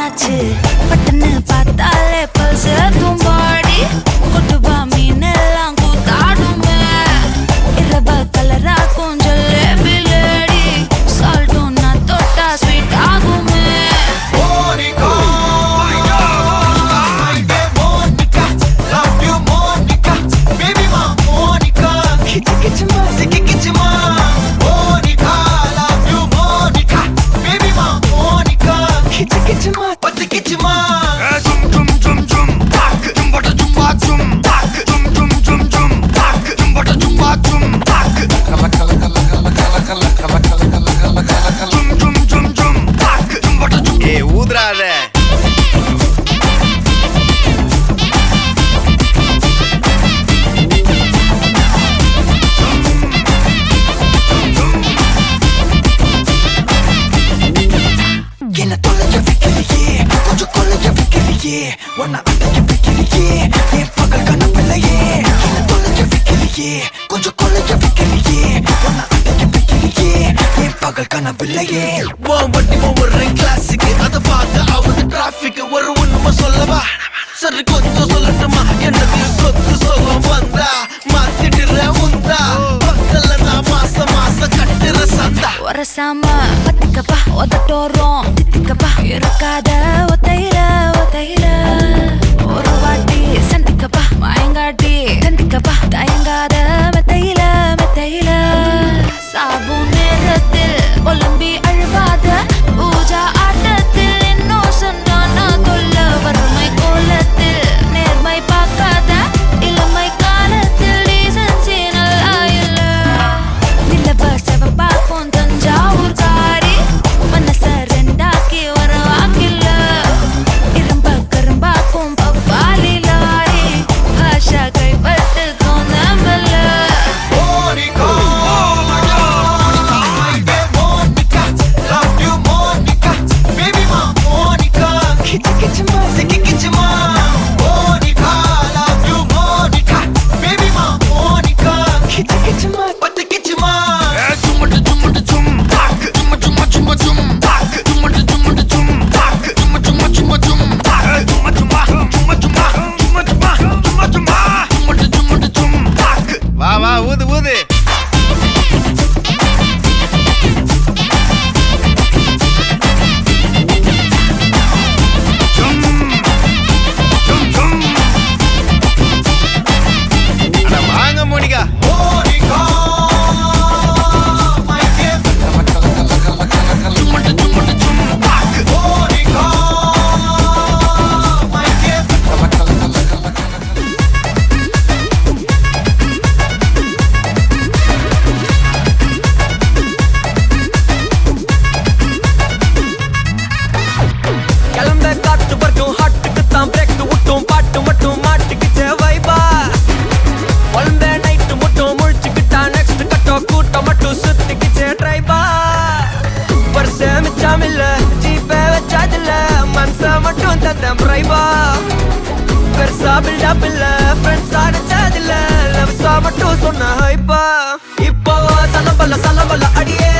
போனாச்சு பட்டுன்னு பார்த்தாலே விடாத என்ன தொலைய வைக்கிறியே கொஞ்சம் கொலைய வைக்கிறியே ஒன்ன அடைய வைக்கிறியே என் பகல் கனப்பில்லையே என்ன தொலைய வைக்கிறியே கொஞ்சம் கொலைய வைக்கிறியே ஒன்ன அடைய வைக்கிறியே என் பகல் கனப்பில்லையே வட்டி ஒவ்வொரு கிளாஸுக்கு Doctor பில்டப் இல்ல ஃப்ரெண்ட்ஸ் அடிச்சதில்ல. லவ் சா மட்டும் சொன்ன இப்ப இப்போ சலபல்ல சலபல்ல அடியே.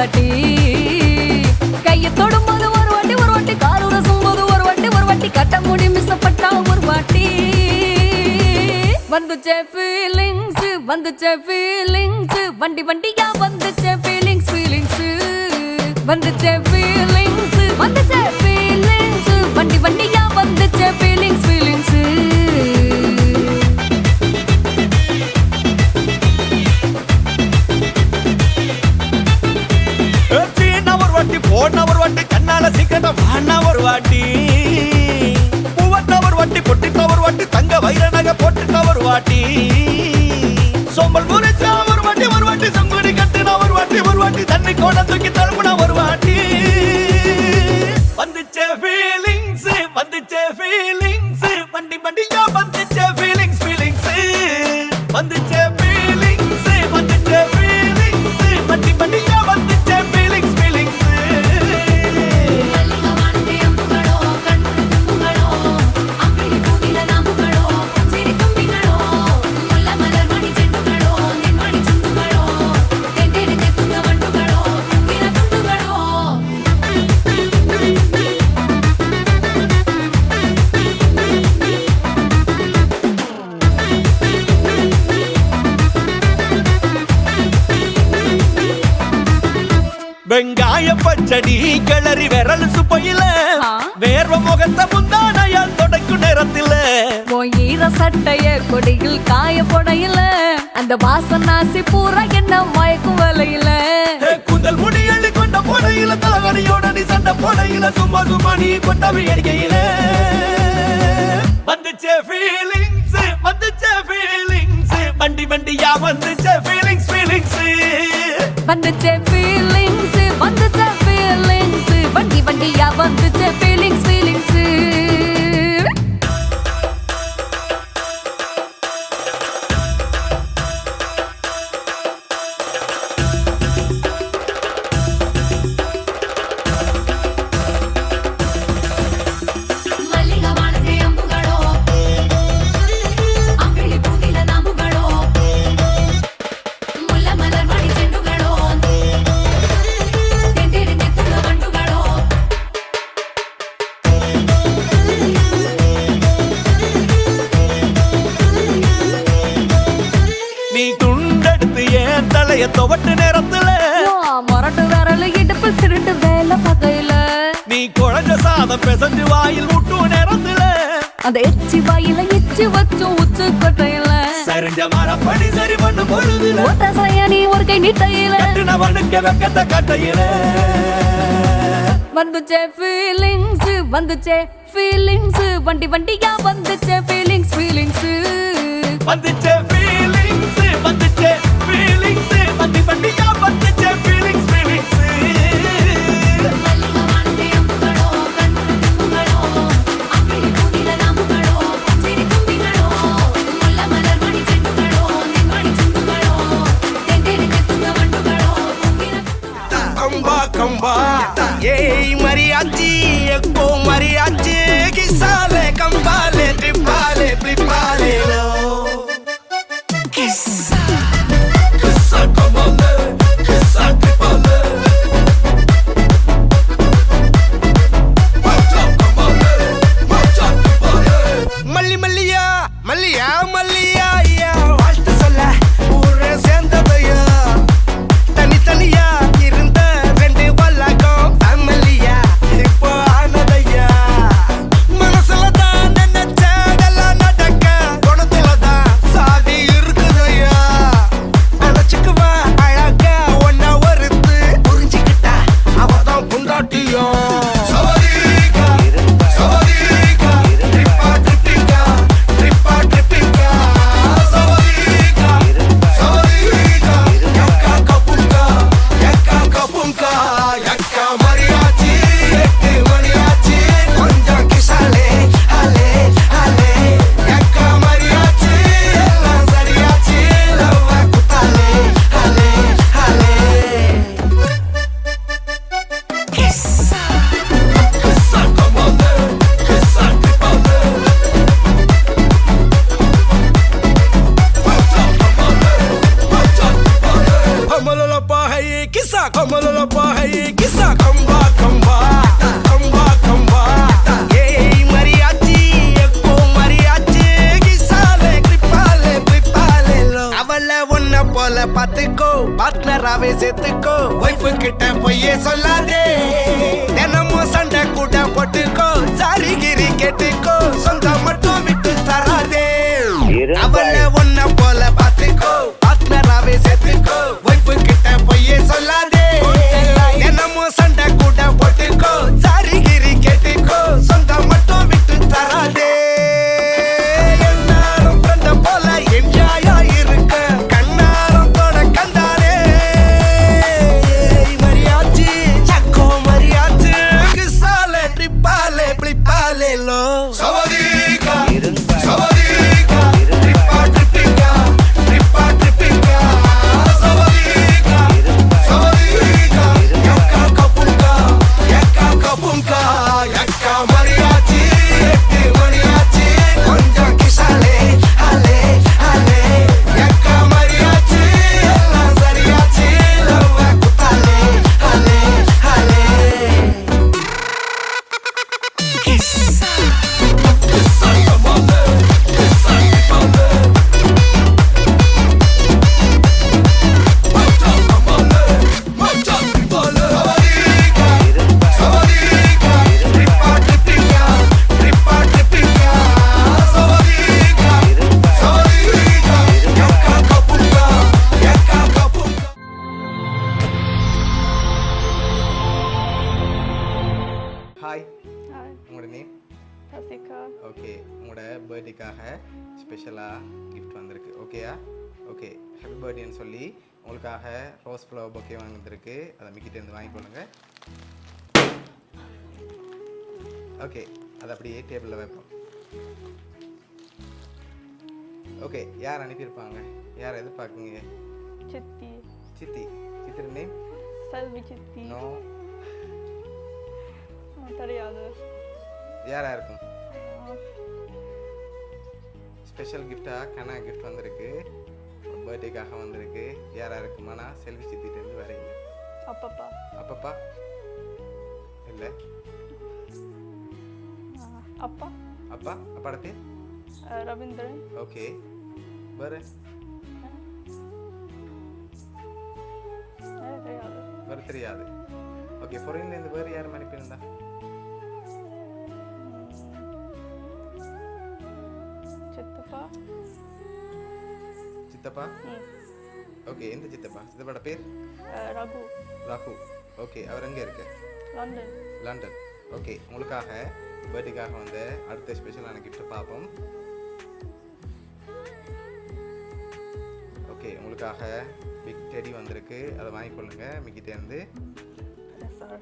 வாட்டி. கையை தொடும்போது ஒரு வாட்டி ஒரு வாட்டி கால் உரசும்போது ஒரு வாட்டி ஒரு வாட்டி கட்ட முடி மிசப்பட்டா ஒரு வாட்டி. வந்துச்சே ஃபீலிங்ஸ் வந்துச்சே ஃபீலிங்ஸ் வண்டி வண்டியா வந்துச்சே ஃபீலிங்ஸ் ஃபீலிங்ஸ் வந்துச்சே ஃபீலிங்ஸ் வந்துச்சே ஃபீலிங்ஸ் வண்டி வண்டியா கண்ணால சீக்கிரம் ஒரு வாட்டி. பூவத்த வாட்டி பொட்டித்த ஒரு வாட்டி தங்க வைர நகை போட்டுட்ட ஒரு வாட்டி. சோம்பல் முறிச்சா ஒரு வாட்டி ஒரு வாட்டி சங்குடி கட்டுனா ஒரு வாட்டி ஒரு வாட்டி தண்ணி கோட தூக்கி ஒரு வாட்டி. வந்துச்சே ஃபீலிங்ஸ் வந்துச்சே ஃபீலிங்ஸ் பச்சடி கிளறி விரல் சுப்பையில. வேர்வ முகத்த முந்தானையால் தொடக்கும் நேரத்தில. ஈர சட்டைய கொடியில் காய போடையில. அந்த வாசனாசி பூரா என்ன மயக்கும் வலையில. கூந்தல் முடி அள்ளி கொண்ட போடையில தலவரியோட நீ சண்டை போடையில. சும்மா சும்மா நீ கொண்டவி அடிக்கையில வந்துச்சே ஃபீலிங்ஸ் வந்துச்சே ஃபீலிங்ஸ் வண்டி வண்டியா வந்துச்சே feelings feelings வந்துச்சே feelings Sunday. I want the feelings. துவட்டு நேரத்துல. மொரட்டு விரல் இடுப்பு திருட்டு வேலை பகையில நீ குழஞ்ச சாதம் பிசைஞ்சு வாயில் விட்டும் நேரத்துல. அந்த எச்சி வாயில எச்சி வச்சும் உச்சு கொட்டையில. சரிஞ்ச மரப்படி சரி பண்ணு பொழுதுல. ஓட்ட சயனி ஒரு கை நீட்டையில. கட்டுனவனுக்கு வெக்கத்த கட்டையில. வந்துச்சே ஃபீலிங்ஸ் வந்துச்சே ஃபீலிங்ஸ் வண்டி வண்டியா வந்துச்சே ஃபீலிங்ஸ் ஃபீலிங்ஸ் வந்துச்சே ஒய்ஃபு கிட்ட பொய்யே சொல்லாதே. தினமும் சண்டை கூட போட்டுக்கோ. சாரி கிரி கேட்டுக்கோ. சொந்தம் மட்டும் விட்டு தராதே. அவளை ஹாய் ஹாய் உங்களோட நேம் ஓகே உங்களோட பர்த்டேக்காக ஸ்பெஷலாக gift வந்திருக்கு. ஓகேயா ஓகே ஹாப்பி பர்த்டேன்னு சொல்லி உங்களுக்காக ரோஸ் ஃப்ளவர் பொக்கே வந்திருக்கு. அதை மிக்கிட்டேருந்து வாங்கிக்கொள்ளுங்க ஓகே அதை அப்படியே டேபிளில் வைப்போம். ஓகே யார் அனுப்பியிருப்பாங்க? யார் எதிர்பார்க்குங்க சித்தி. சித்தி. சித்திர நேம் செல்வி சித்தி. நோ தெரியாது. யாராக இருக்கும் ஸ்பெஷல் கிஃப்டாக கனா கிஃப்ட் வந்திருக்கு. பர்த்டேக்காக வந்திருக்கு. யாரா இருக்குமானா செல்வி சித்திட்டேருந்து வர இல்லை அப்பப்பா. அப்பப்பா. இல்லை. அப்பா. அப்பா அப்பாட பேர்? ரவீந்திரன். ஓகே வேறு? வேறு தெரியாது. ஓகே ஃபாரின்லேருந்து வேறு யாரும் அனுப்பியிருந்தா சித்தப்பா. சித்தப்பா? ம். ஓகே எந்த சித்தப்பா? சித்தப்பாட பேர்? ரகு. ராகு. ஓகே அவர் எங்கே இருக்கு? லண்டன். லண்டன். ஓகே உங்களுக்காக பர்த்டேக்காக வந்து அடுத்த ஸ்பெஷலான gift பார்ப்போம். ஓகே உங்களுக்காக பிக் டெடி வந்திருக்கு. அதை வாங்கிக்கொள்ளுங்க மிக்கிட்டேருந்து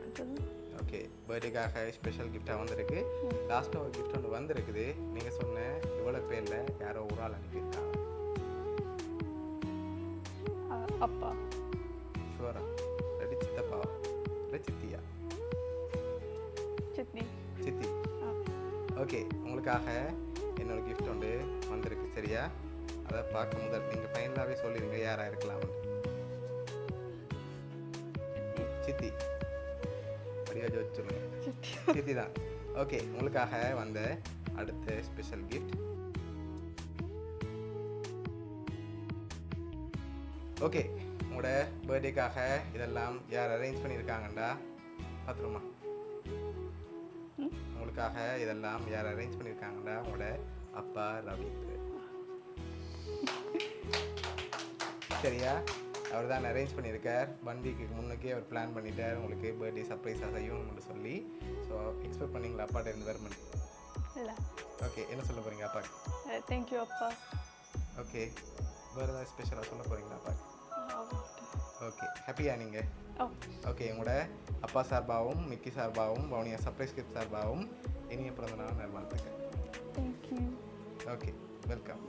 இருக்குது ஓகே பர்த்டேக்காக ஸ்பெஷல் கிஃப்டாக வந்திருக்கு. லாஸ்ட்டாக ஒரு கிஃப்ட் ஒன்று வந்திருக்குது. நீங்கள் சொன்ன இவ்வளோ பேரில் யாரோ ஒரு ஆள் அனுப்பியிருக்காங்க அப்பா. ஷுவரா ரெடி சித்தப்பாவா இல்லை சித்தியா? சித்தி. சித்தி. ஓகே உங்களுக்காக என்னோட gift ஒன்று வந்திருக்கு சரியா? அதை பார்க்க முதல் நீங்கள் ஃபைனலாகவே சொல்லிடுங்க யாராக இருக்கலாம்னு. சித்தி. அப்படியே ஜோதிச்சு சொல்லுங்க சித்தி சித்தி தான் ஓகே உங்களுக்காக வந்த அடுத்த ஸ்பெஷல் கிஃப்ட் ஓகே உங்களோட பர்த்டேக்காக இதெல்லாம் யார் அரேஞ்ச் பண்ணியிருக்காங்கண்டா? பார்த்துருமா உங்களுக்காக இதெல்லாம் யார் அரேஞ்ச் பண்ணியிருக்காங்கடா உங்களோட அப்பா ரவீந்திர சரியா? அவர் தான் அரேஞ்ச் பண்ணியிருக்கார். ஒன் வீக்குக்கு முன்னுக்கே அவர் பிளான் பண்ணிட்டார். உங்களுக்கு பர்த்டே சர்ப்ரைஸாக செய்யணும்னு சொல்லி. ஸோ எக்ஸ்பெக்ட் பண்ணீங்களா அப்பாட்ட இருந்து வருமன் இல்லை. ஓகே என்ன சொல்ல போகிறீங்க அப்பாக்கு? தேங்க்யூ அப்பா. ஓகே வேறு ஏதாவது ஸ்பெஷலாக சொல்ல போகிறீங்களா அப்பாக்கு? ஓகே ஹாப்பியா நீங்கள் ஓகே உங்களோட அப்பா சார்பாகவும் மிக்கி சார்பாகவும் வவுனியா சர்ப்ரைஸ் கிஃப்ட் சார்பாகவும் இனிய பிறந்தநாள் நல்வாழ்த்துக்கள். Thank you okay welcome